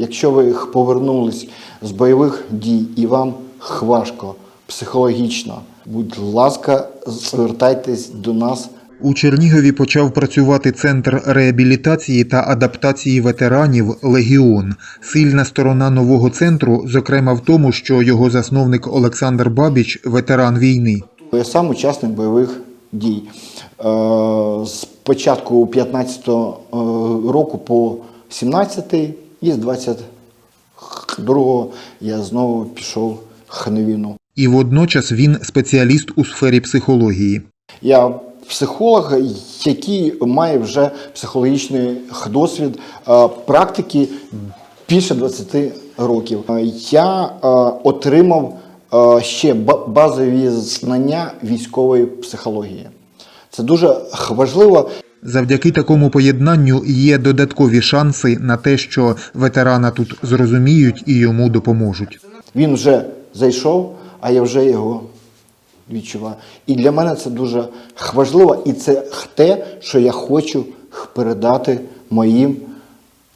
Якщо ви їх повернулись з бойових дій і вам важко психологічно, будь ласка, звертайтесь до нас. У Чернігові почав працювати центр реабілітації та адаптації ветеранів Легіон. Сильна сторона нового центру, зокрема в тому, що його засновник Олександр Бабіч ветеран війни. Я сам учасник бойових дій. Е, З початку 15-го е, року по 17-й і з 22-го я знову пішов на. І водночас він спеціаліст у сфері психології. Я психолог, який має вже психологічний досвід е, практики більше 20 років. Я е, отримав е, ще ба- базові знання військової психології. Це дуже важливо. Завдяки такому поєднанню є додаткові шанси на те, що ветерана тут зрозуміють і йому допоможуть. Він вже зайшов, а я вже його відчуваю. І для мене це дуже важливо, і це те, що я хочу передати моїм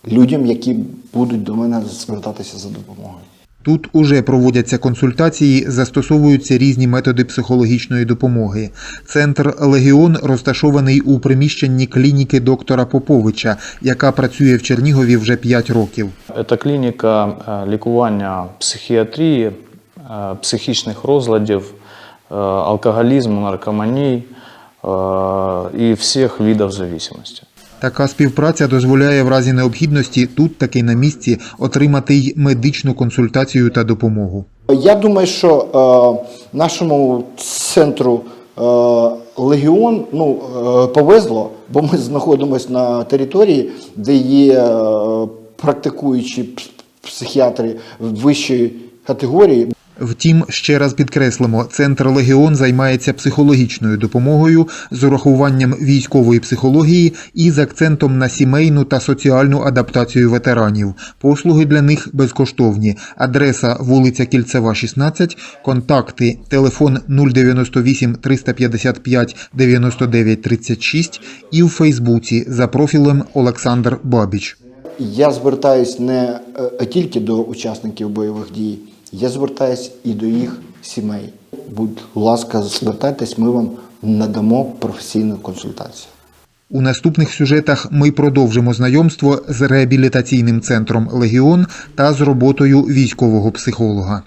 людям, які будуть до мене звертатися за допомогою. Тут уже проводяться консультації, застосовуються різні методи психологічної допомоги. Центр Легіон розташований у приміщенні клініки доктора Поповича, яка працює в Чернігові вже 5 років. Це клініка е, лікування психіатрії, е, психічних розладів, е, алкоголізму, наркоманії і всіх видів залежності. Така співпраця дозволяє в разі необхідності тут таки на місці отримати й медичну консультацію та допомогу. Я думаю, що е, нашому центру е, Легіон ну, е, повезло, бо ми знаходимося на території, де є е, практикуючі психіатри вищої категорії. Втім, ще раз підкреслимо, центр Легіон займається психологічною допомогою з урахуванням військової психології і з акцентом на сімейну та соціальну адаптацію ветеранів. Послуги для них безкоштовні. Адреса вулиця Кільцева, 16, контакти телефон 098 355 99 36 і в Фейсбуці за профілем Олександр Бабіч. Я звертаюсь не е, тільки до учасників бойових дій, я звертаюсь і до їх сімей. Будь ласка, звертайтесь, ми вам надамо професійну консультацію. У наступних сюжетах ми продовжимо знайомство з реабілітаційним центром Легіон та з роботою військового психолога.